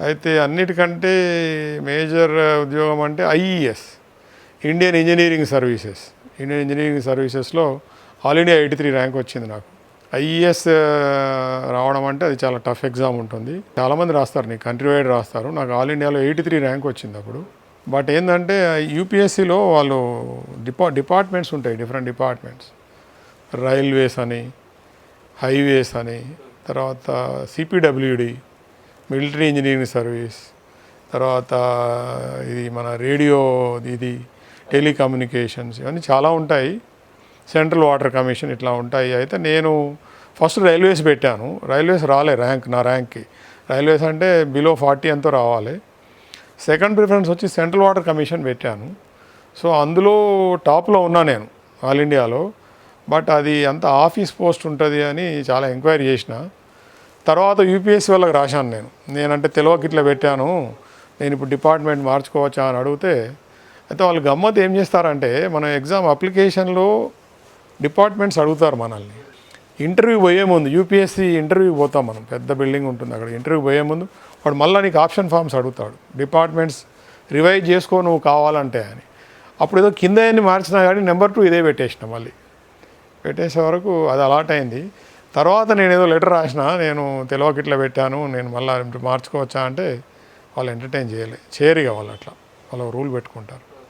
అయితే అన్నిటికంటే మేజర్ ఉద్యోగం అంటే IES Indian engineering services. Indian engineering సర్వీసెస్లో all India eighty three rank వచ్చింది నాకు. ఐఈఎస్ రావడం అంటే అది చాలా టఫ్ ఎగ్జామ్ ఉంటుంది. చాలామంది రాస్తారు నీ కంట్రీ వైడ్ రాస్తారు. నాకు ఆల్ ఇండియాలో ఎయిటీ త్రీ ర్యాంక్ వచ్చింది అప్పుడు. బట్ ఏంటంటే యూపీఎస్సీలో వాళ్ళు డిపా డిపార్ట్మెంట్స్ ఉంటాయి డిఫరెంట్ డిపార్ట్మెంట్స్. రైల్వేస్ అని హైవేస్ అని తర్వాత సిపిడబ్ల్యూడి మిలిటరీ ఇంజనీరింగ్ సర్వీస్ తర్వాత ఇది మన రేడియో ఇది టెలికమ్యూనికేషన్స్ ఇవన్నీ చాలా ఉంటాయి. సెంట్రల్ వాటర్ కమిషన్ ఇట్లా ఉంటాయి. అయితే నేను ఫస్ట్ రైల్వేస్ పెట్టాను. రైల్వేస్ రాలే ర్యాంక్ నా ర్యాంక్కి. రైల్వేస్ అంటే బిలో ఫార్టీ ఎంతో రావాలి. సెకండ్ ప్రిఫరెన్స్ వచ్చి సెంట్రల్ వాటర్ కమిషన్ పెట్టాను. సో అందులో టాప్లో ఉన్నా నేను ఆల్ ఇండియాలో. బట్ అది అంత ఆఫీస్ పోస్ట్ ఉంటుంది అని చాలా ఎంక్వైరీ చేసిన. తర్వాత యూపీఎస్సీ వాళ్ళకి రాశాను నేను. నేనంటే తెలియక ఇట్లా పెట్టాను. నేను ఇప్పుడు డిపార్ట్మెంట్ మార్చుకోవచ్చా అని అడిగితే అయితే వాళ్ళు గమ్మత్ ఏం చేస్తారంటే మనం ఎగ్జామ్ అప్లికేషన్లో డిపార్ట్మెంట్స్ అడుగుతారు మనల్ని. ఇంటర్వ్యూ పోయే ముందు యూపీఎస్సీ ఇంటర్వ్యూ పోతాం మనం. పెద్ద బిల్డింగ్ ఉంటుంది అక్కడ. ఇంటర్వ్యూ పోయే ముందు వాడు మళ్ళీ నీకు ఆప్షన్ ఫామ్స్ అడుగుతాడు. డిపార్ట్మెంట్స్ రివైజ్ చేసుకో నువ్వు కావాలంటే అని. అప్పుడు ఏదో కింద మార్చినా కానీ నెంబర్ టూ ఇదే పెట్టేసిన మళ్ళీ. పెట్టేసే వరకు అది అలాట్ అయింది. తర్వాత నేను ఏదో లెటర్ రాసిన నేను తెలియక ఇట్లా పెట్టాను నేను మళ్ళీ మార్చుకోవచ్చా అంటే వాళ్ళు ఎంటర్టైన్ చేయలే. చేయరు ఇక వాళ్ళు అట్లా. వాళ్ళు రూల్ పెట్టుకుంటారు.